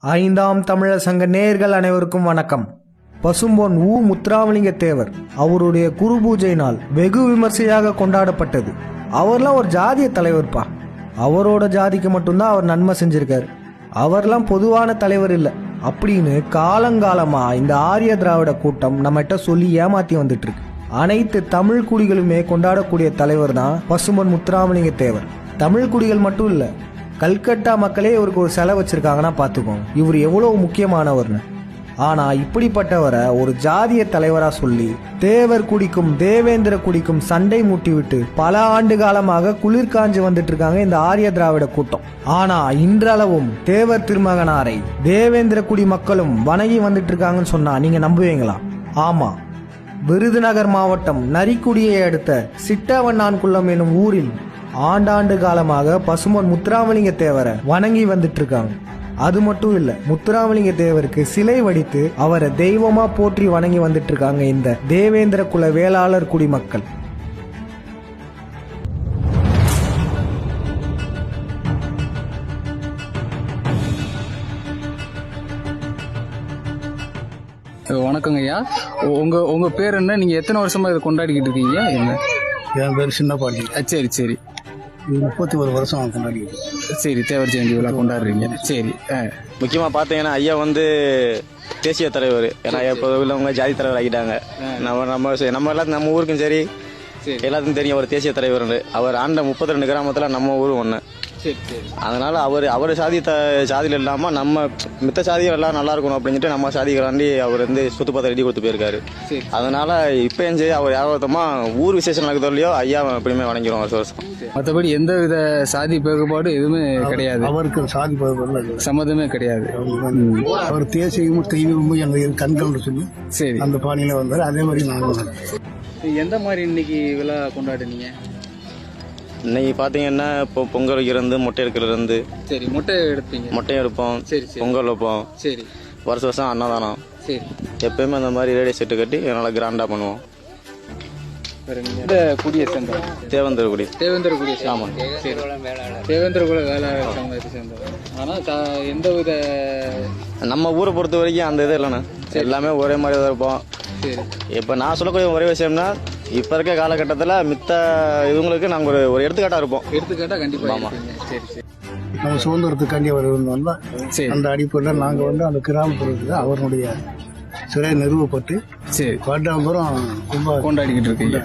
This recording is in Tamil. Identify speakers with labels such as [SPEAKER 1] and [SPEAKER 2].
[SPEAKER 1] ஐந்தாம் தமிழர் சங்க நேயர்கள் அனைவருக்கும் வணக்கம். பசும்பொன் ஊ முத்துராமலிங்க தேவர் அவருடைய குரு பூஜை நாள் வெகு விமர்சையாக கொண்டாடப்பட்டது. அவர்லாம் ஒரு ஜாதிய தலைவர்ப்பா. அவரோட ஜாதிக்கு மட்டும்தான் அவர் நன்மை செஞ்சிருக்காரு. அவர்லாம் பொதுவான தலைவர் இல்லை. அப்படின்னு காலங்காலமா இந்த ஆரிய திராவிட கூட்டம் நம்மகிட்ட சொல்லி ஏமாத்தி வந்துட்டு இருக்கு அனைத்து தமிழ் குடிகளுமே கொண்டாடக்கூடிய தலைவர் தான் பசும்பொன் முத்துராமலிங்க தேவர். தமிழ் குடிகள் மட்டும் இல்லை கல்கட்டா மக்களே இவருக்கு ஒரு செலை வச்சிருக்காங்கன்னா பார்த்துக்கோங்க இவர் எவ்வளவு முக்கியமானவர்னு. ஆனா இப்படிப்பட்டவரை ஒரு ஜாதிய தலைவரா சொல்லி தேவர் குடிக்கும் தேவேந்திர குடிக்கும் சண்டை மூட்டி விட்டு பல ஆண்டு காலமாக குளிர் காஞ்சு வந்துட்டு இருக்காங்க இந்த ஆரிய திராவிட கூட்டம். ஆனா இன்றளவும் தேவர் திருமகனாரை தேவேந்திர குடி மக்களும் வணங்கி வந்துட்டு இருக்காங்கன்னு சொன்னா நீங்க நம்புவீங்களா? ஆமா. விருதுநகர் மாவட்டம் நரிக்குடியை அடுத்த சிட்டவண்ணான்குளம் எனும் ஊரில் ஆண்டாண்டு காலமாக பசுமன் முத்துராமலிங்க தேவரை வணங்கி வந்துட்டு இருக்காங்க அது மட்டும் இல்ல முத்துராமலிங்க தேவருக்கு சிலை வடித்து அவரை தெய்வமா போற்றி வணங்கி வந்துட்டு இருக்காங்க இந்த தேவேந்திர குல வேளாளர் குடிமக்கள்.
[SPEAKER 2] வணக்கங்க ஐயா. உங்க உங்க பேர் என்ன? நீங்க எத்தனை வருஷமா இதை கொண்டாடிக்கிட்டு இருக்கீங்க? என்ன?
[SPEAKER 3] என் பேர் சின்ன
[SPEAKER 2] அஹ் சரி சரி.
[SPEAKER 3] இது முப்பத்தி ஒரு வருஷம் நான் கொண்டாடிக்கிறேன்
[SPEAKER 2] சரி தேவர் ஜெயந்தி விழா கொண்டாடுறீங்க. சரி
[SPEAKER 4] முக்கியமாக பார்த்தீங்கன்னா ஐயா வந்து தேசிய தலைவர். ஏன்னா இப்போ உள்ளவங்க ஜாதி தலைவர் ஆகிட்டாங்க. நம்ம நம்ம நம்ம எல்லாத்துக்கும் நம்ம ஊருக்கும் சரி. எல்லாத்துக்கும் தெரியும் அவர் தேசிய தலைவர். அவர் ஆண்ட முப்பத்தி ரெண்டு கிராமத்தில் நம்ம ஊரும் ஒன்று அதனால அவர் அவர் சாதி த சாதியில் இல்லாமல் நம்ம மித்த சாதிகள் எல்லாம் நல்லா இருக்கணும் அப்படின்ட்டு நம்ம சாதிகளாண்டி அவர் வந்து சொத்து பத்திரம் எழுதி கொடுத்து போயிருக்காரு. அதனால இப்பயும் சரி அவர் யாவத்தமா ஊர் விசேஷம் நடக்குதோ இல்லையோ ஐயா எப்படியுமே வணங்கிடும் வருஷம் வருஷம்.
[SPEAKER 2] மற்றபடி எந்த வித சாதி பாகுபாடு எதுவுமே கிடையாது.
[SPEAKER 3] அவருக்கு சாதி இல்லை.
[SPEAKER 2] சம்மதமே கிடையாது.
[SPEAKER 3] அவர் தேசியமும் தெய்வமும் எங்கள் கண்கள்னு சொல்லி
[SPEAKER 2] சரி.
[SPEAKER 3] அந்த பாணியில் வந்தார். அதே மாதிரி நாங்கள்
[SPEAKER 2] எந்த மாதிரி இன்னைக்கு விழா கொண்டாடுனீங்க?
[SPEAKER 4] இன்னைக்கு பார்த்தீங்கன்னா இப்போ பொங்கல் வைக்கிறது மொட்டை எடுக்கிறது
[SPEAKER 2] சரி முட்டை எடுப்பீங்க.
[SPEAKER 4] மொட்டையும் எடுப்போம்
[SPEAKER 2] சரி
[SPEAKER 4] பொங்கல் வைப்போம்.
[SPEAKER 2] சரி.
[SPEAKER 4] வருஷம் வருஷம் அன்னதானம்.
[SPEAKER 2] சரி.
[SPEAKER 4] எப்பயுமே அந்த மாதிரி ரேடியோ செட்டு கட்டி நல்லா கிராண்டாக பண்ணுவோம்.
[SPEAKER 2] குடியை சேர்ந்தவர்
[SPEAKER 4] தேவந்தர்குடி
[SPEAKER 2] தேவேந்திர குடியை ஆமாம் சரி. தேவேந்திர குல வேளாளர் சேர்ந்தவர் ஆனால் எந்த வித
[SPEAKER 4] நம்ம ஊரை பொறுத்த வரைக்கும் அந்த இது இல்லைண்ணே. எல்லாமே ஒரே மாதிரி தான் இருப்போம்.
[SPEAKER 2] சரி.
[SPEAKER 4] இப்போ நான் சொல்லக்கூடிய ஒரே விஷயம்னா இப்போ இருக்க காலகட்டத்தில் மித்த இவங்களுக்கு நாங்கள் ஒரு ஒரு எடுத்துக்காட்டாக இருப்போம்.
[SPEAKER 2] எடுத்துக்காட்டா கண்டிப்பா இருப்பீங்க. சரி சரி.
[SPEAKER 3] நம்ம சுதந்திரத்துக்காண்டி அவர்
[SPEAKER 2] சரி.
[SPEAKER 3] அந்த அடிப்படையில் நாங்கள் வந்து அந்த கிராமப்புறத்தில் அவருடைய சிறை நிறுவப்பட்டு
[SPEAKER 2] சரி.
[SPEAKER 3] வருடாந்தோறும் ரொம்ப
[SPEAKER 2] கொண்டாடிக்கிட்டு இருக்கீங்க.